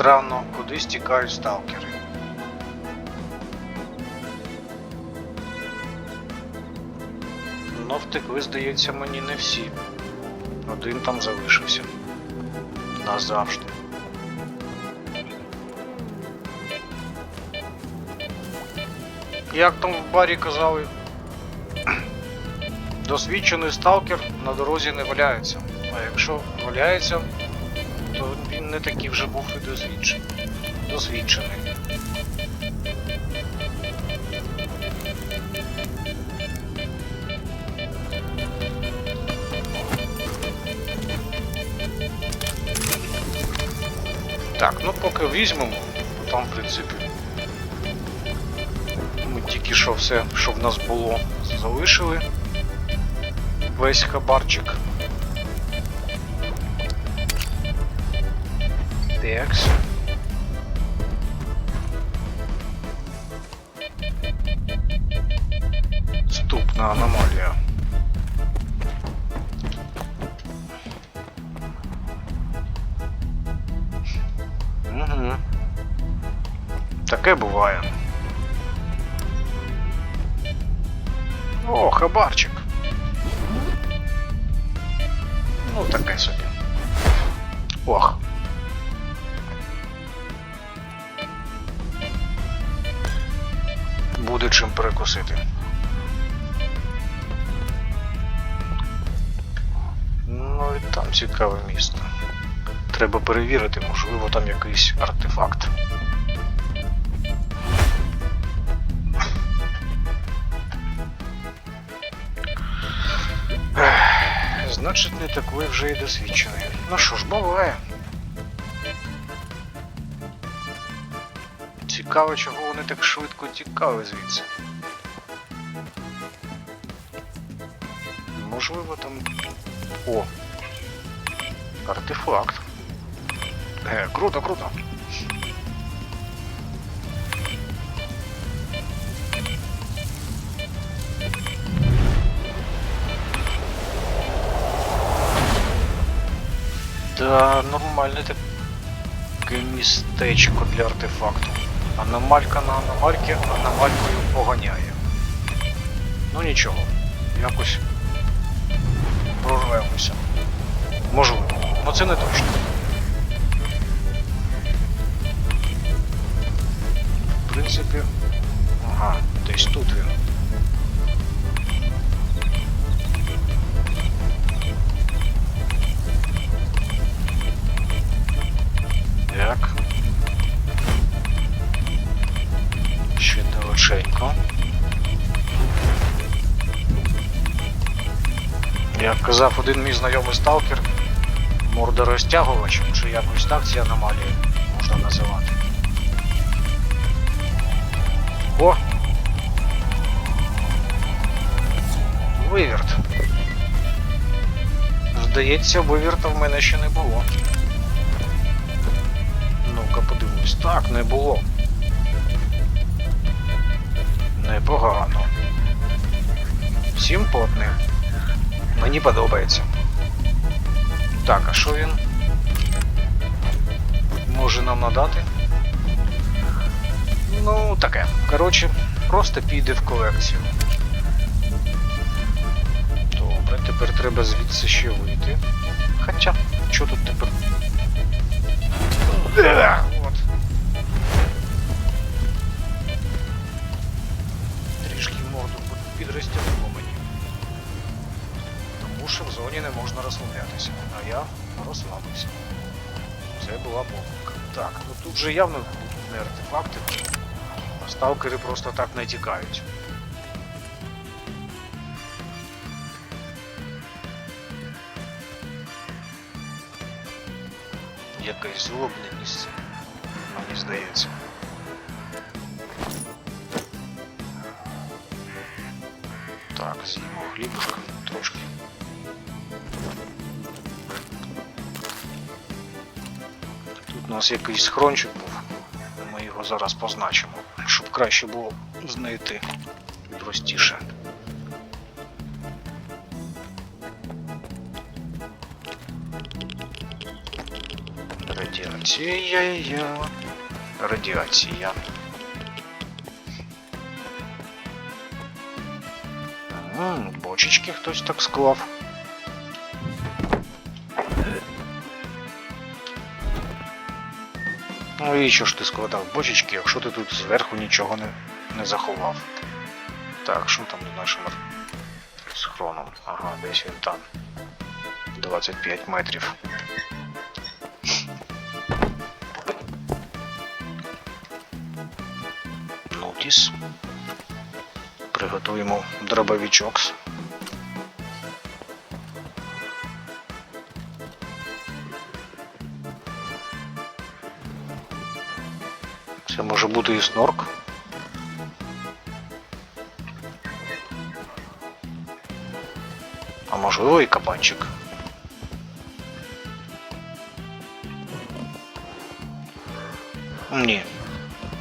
Странно, кудись тікають сталкери. Ну, втекли, здається, мені не всі. Один там залишився. Назавжди. Як там в барі казали, досвідчений сталкер на дорозі не валяється. А якщо валяється, він не такий вже був і досвідчений. Досвідчений. Так, ну поки візьмемо, там, в принципі, ми тільки що все, що в нас було, залишили. Весь хабарчик. Текс. Ступна аномалія. Угу. Таке буває. О, хабарчик. Ну, таке собі. Ох. Буде чим перекусити. Ну і там цікаве місто. Треба перевірити, можливо, там якийсь артефакт. Значить, не такий вже і досвідчений. Ну що ж, буває. Цікаво, чого вони так швидко тікали звідси. Можливо, там. О! Артефакт. Е, круто, круто. Да, нормальне таке містечко для артефакту. Аномалька на аномальки аномалькою поганяє. Ну нічого, якось прорвемося. Можливо, але це не точно. В принципі. Ага, десь тут він. Ще. Як казав один мій знайомий сталкер, мордорозтягувач, чи якось так ці аномалії можна називати. О! Виверт. Здається, виверта в мене ще не було. Ну-ка подивимось. Так, не було. Непогано. Всім потне. Мені подобається. Так, а що він може нам надати? Ну, таке. Коротше, просто піде в колекцію. Добре, тепер треба звідси ще вийти. Хоча, що тут тепер? Підрозтягнуло мені. Тому що в зоні не можна розслаблятися. А я розслабився. Це була помилка. Так, ну тут же явно будуть не артефакти. А сталкери просто так не тікають. Якесь злобне місце, мені здається. Так, з'їмо хлібушка трошки. Тут у нас якийсь схрончик був. Ми його зараз позначимо, щоб краще було знайти простіше. Радіація. Радіація. М, Бочечки хтось так склав. Ну і що ж ти складав бочечки, якщо ти тут зверху нічого не, не заховав. Так, що там з нашим схроном? Ага, десь він там. 25 метрів. Нотіс. Приготуємо дробовичок. Це може бути і снорк. А можливо і кабанчик. Ні.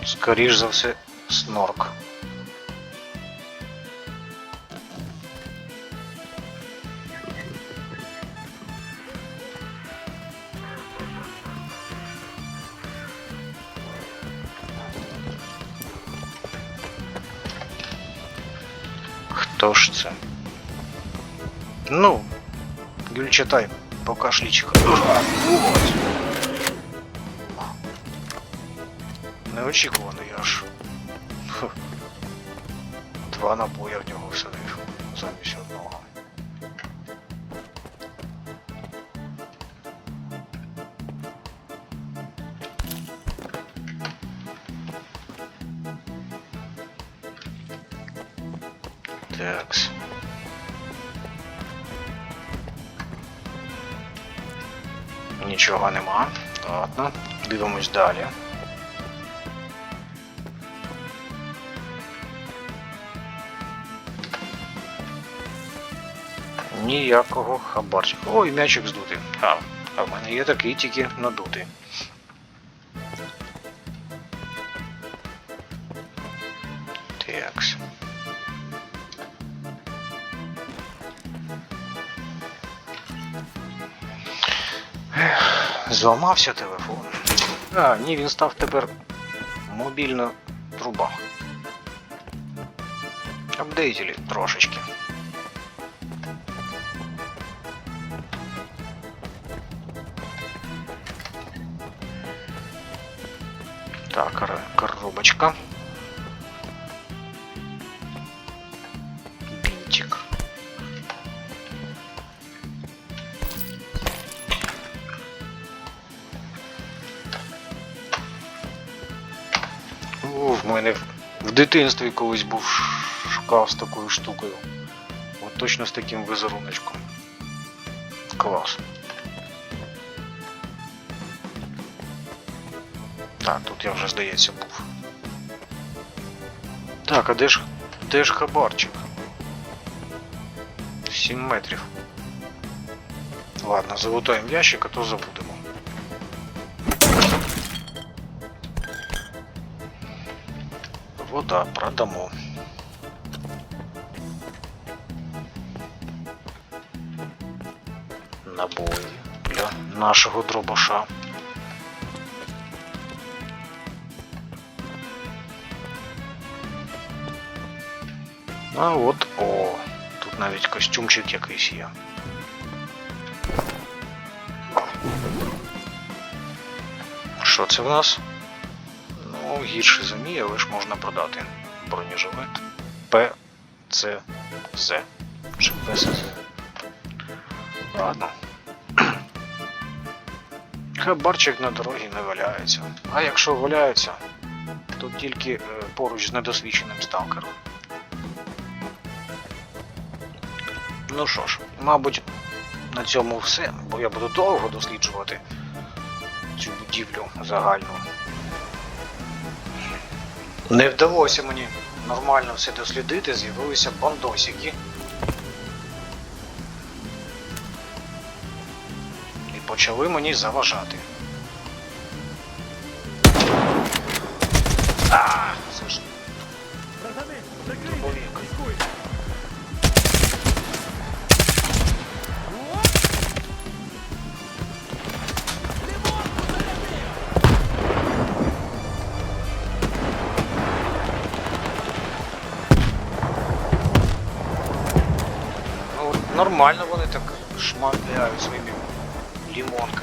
Скоріш за все, снорк. Читай, пока шлічиха. Вот. Неочікувано я ж. Два набоя в нього всадив замість одного. Ладно, дивимось далі. Ніякого хабарчика. Ой, м'ячик здутий. А, а в мене є такий тільки надутий. Такс. Зламався телефон. А, ні, він став тепер мобільна труба. Апдейтили трошечки. Так, кор- коробочка. О, в мене в- дитинстві колись був шкаф з такою штукою. От точно з таким візеруночком. Клас. Так, тут я вже, здається, був. Так, а де ж, де ж хабарчик? 7 метрів. Ладно, залутаємо ящик, а то забудемо. Вода, продамо. Набої для нашого дробаша. А от, о, тут навіть костюмчик якийсь є. Що це в нас? Гірше зимі, але ж можна продати. Бронежилет ПЦЗ. Чи ПСЗ. Ладно. Хабарчик на дорогі не валяється. А якщо валяється, то тільки е, поруч з недосвідченим сталкером. Ну що ж, мабуть, на цьому все, бо я буду довго досліджувати цю будівлю загальну. Не вдалося мені нормально все дослідити, з'явилися бандосики. І почали мені заважати. Нормально вони так шмаляють своїми лімонками.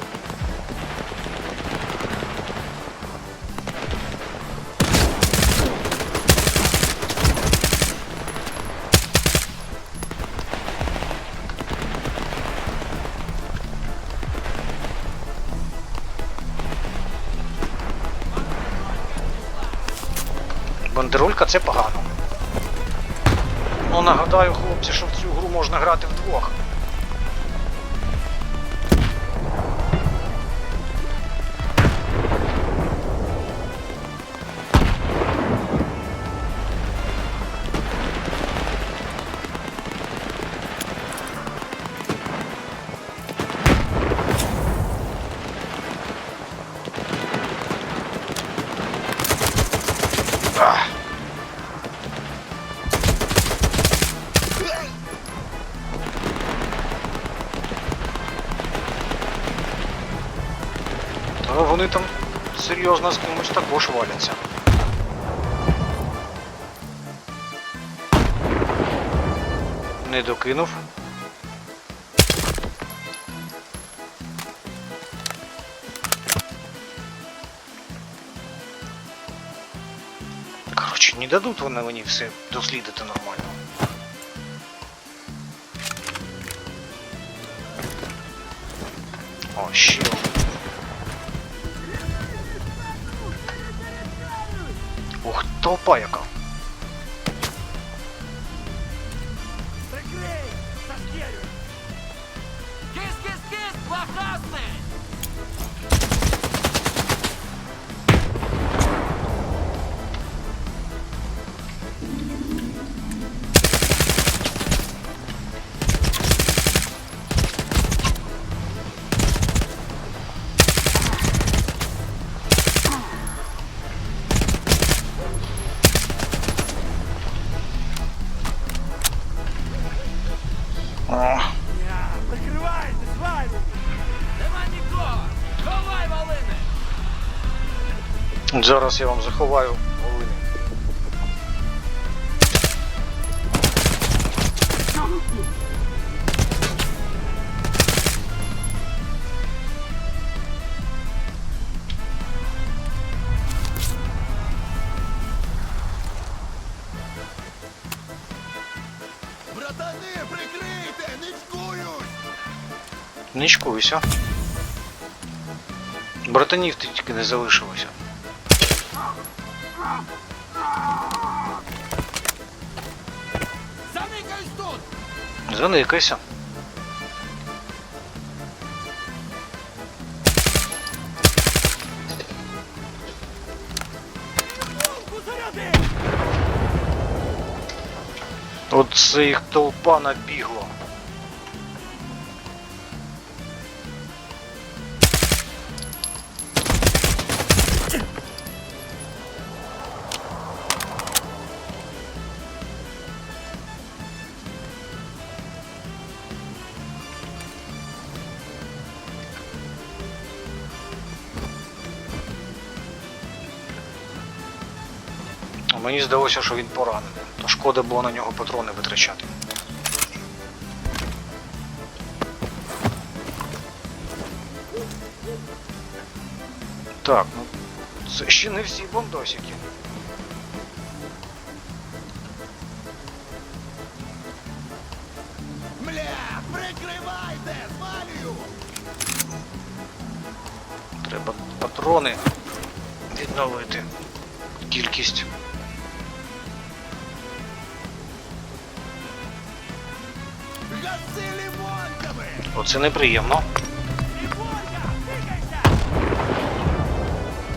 Бандеролька це погано. Ну нагадаю, хлопці, що в цю гру можна грати вдвох. Серйозно з кимось також валяться. Не докинув. Коротше, не дадуть вони мені все дослідити нормально. О, ще толпа яка. Зараз я вам заховаю головини. Братани, прикрийте, нічкують! Нічкуйся. Братанів ти тільки не залишилося. Заникайся. От це їх толпа набігла. Здалося, що він поранений, то шкода було на нього патрони витрачати. Так, ну це ще не всі бондосики. Оце неприємно.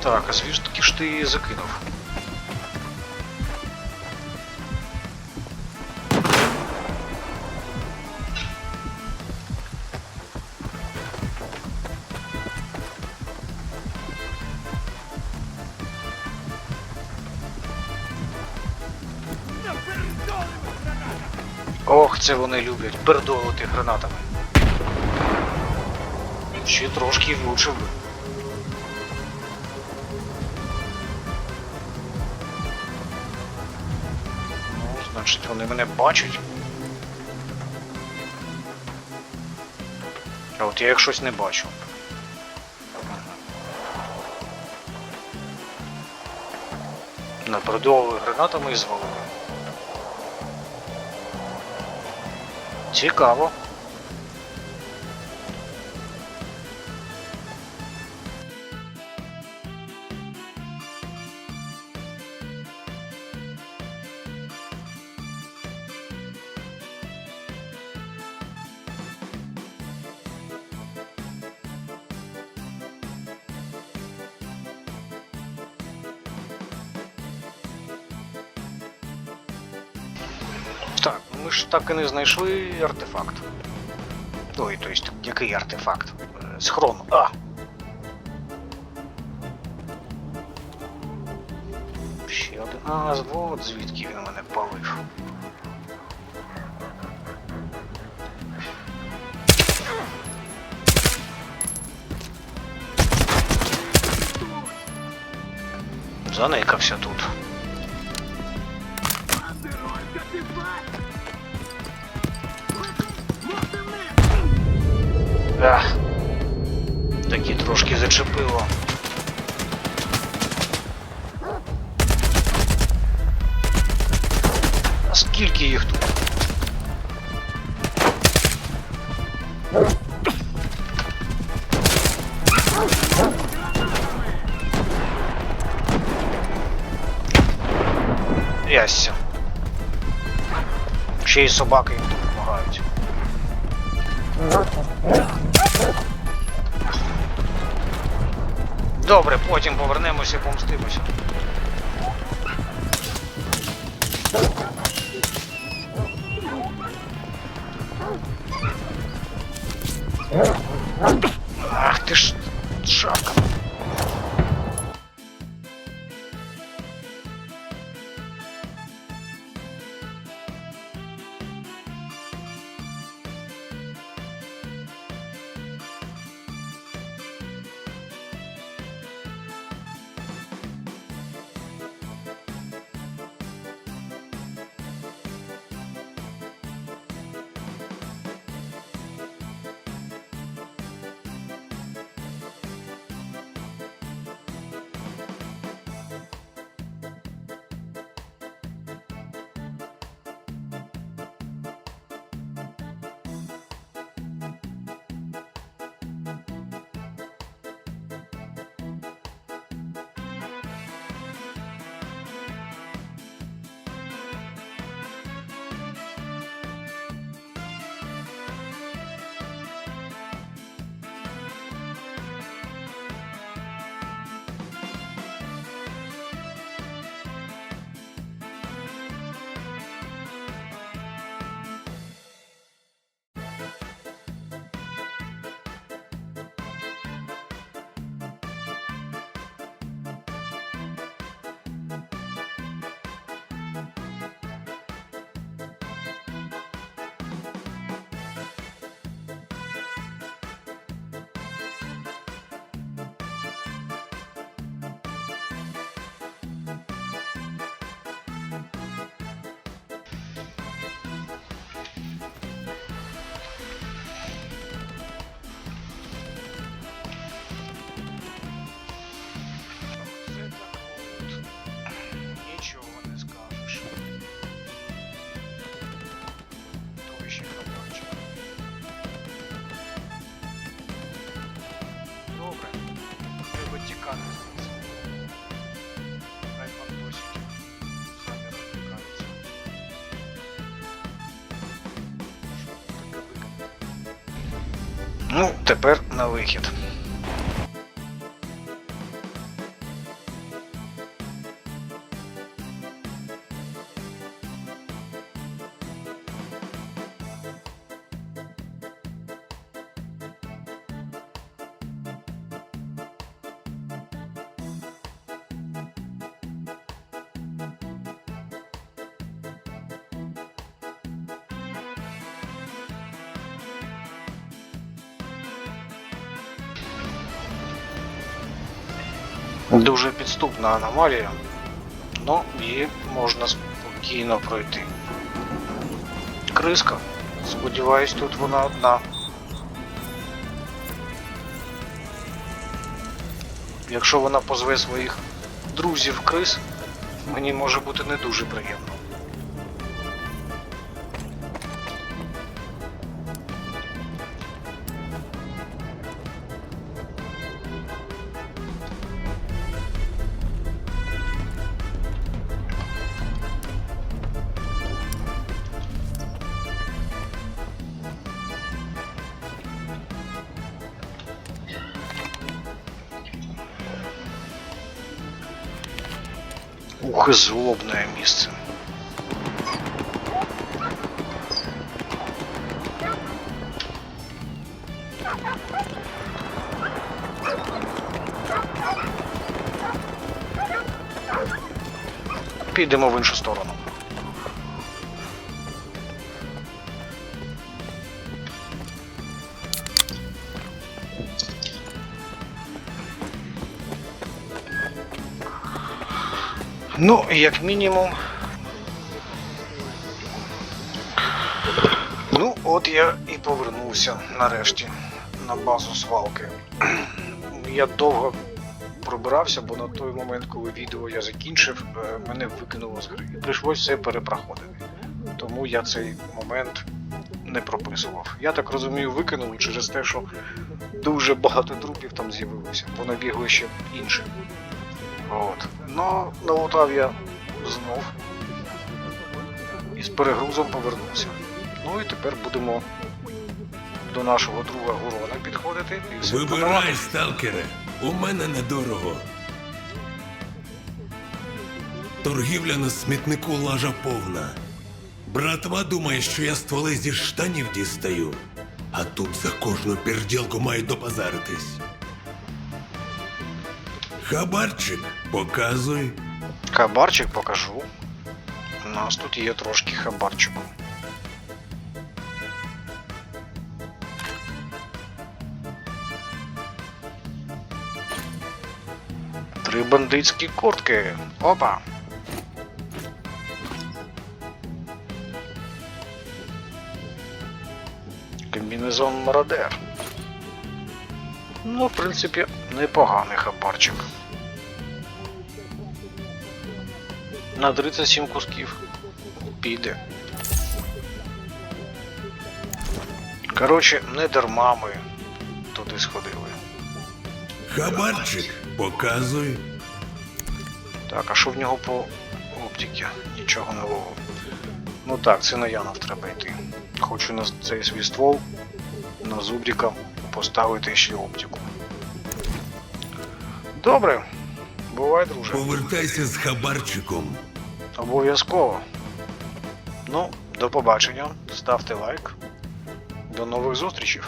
Так, а звідки ж ти закинув? Ох, це вони люблять пердолити гранатами. Ще трошки влучив би. Ну, значить, вони мене бачать. А от я їх щось не бачу. Напередовували гранатами і звалили. Цікаво. Так, і не знайшли артефакт. Ой, то есть, який артефакт? Е, Схрон. А! Ще один. А, от звідки він мене палив. Занекався тут. зачепило. А скільки їх тут? Яся. Ще й собаки їм допомагають. Добре, потім повернемося, помстимося. Ах ти ж шапка. Ну, тепер на вихід. Дуже підступна аномалія, але її можна спокійно пройти. Криска, сподіваюсь, тут вона одна. Якщо вона позве своїх друзів криз, мені може бути не дуже приємно. И злобное место. Підемо в іншу сторону. Ну, як мінімум. Ну, от я і повернувся нарешті на базу свалки. Я довго пробирався, бо на той момент, коли відео я закінчив, е, мене викинуло з гри. І прийшлось все перепроходити. Тому я цей момент не прописував. Я так розумію, викинули через те, що дуже багато трупів там з'явилося, бо набігли ще інші. От. Ну, налутав я знов. І з перегрузом повернувся. Ну і тепер будемо до нашого друга Гурона підходити і все Вибирай, сталкере. У мене недорого. Торгівля на смітнику лажа повна. Братва думає, що я стволи зі штанів дістаю, а тут за кожну перділку мають допозаритись. Хабарчик, показуй. Хабарчик покажу. У нас тут є трошки хабарчику. Три бандитські куртки. Опа. Комбінезон мародер. Ну, в принципі, непоганий хабарчик. На 37 кусків. Піде. Коротше, не дарма ми туди сходили. Хабарчик, показуй. Так, а що в нього по оптиці? Нічого нового. Ну так, це на Янов треба йти. Хочу на цей свій ствол на зубріка поставити ще оптику. Добре. Бувай, друже. Повертайся з хабарчиком. Обов'язково. Ну, до побачення. Ставте лайк. До нових зустрічей.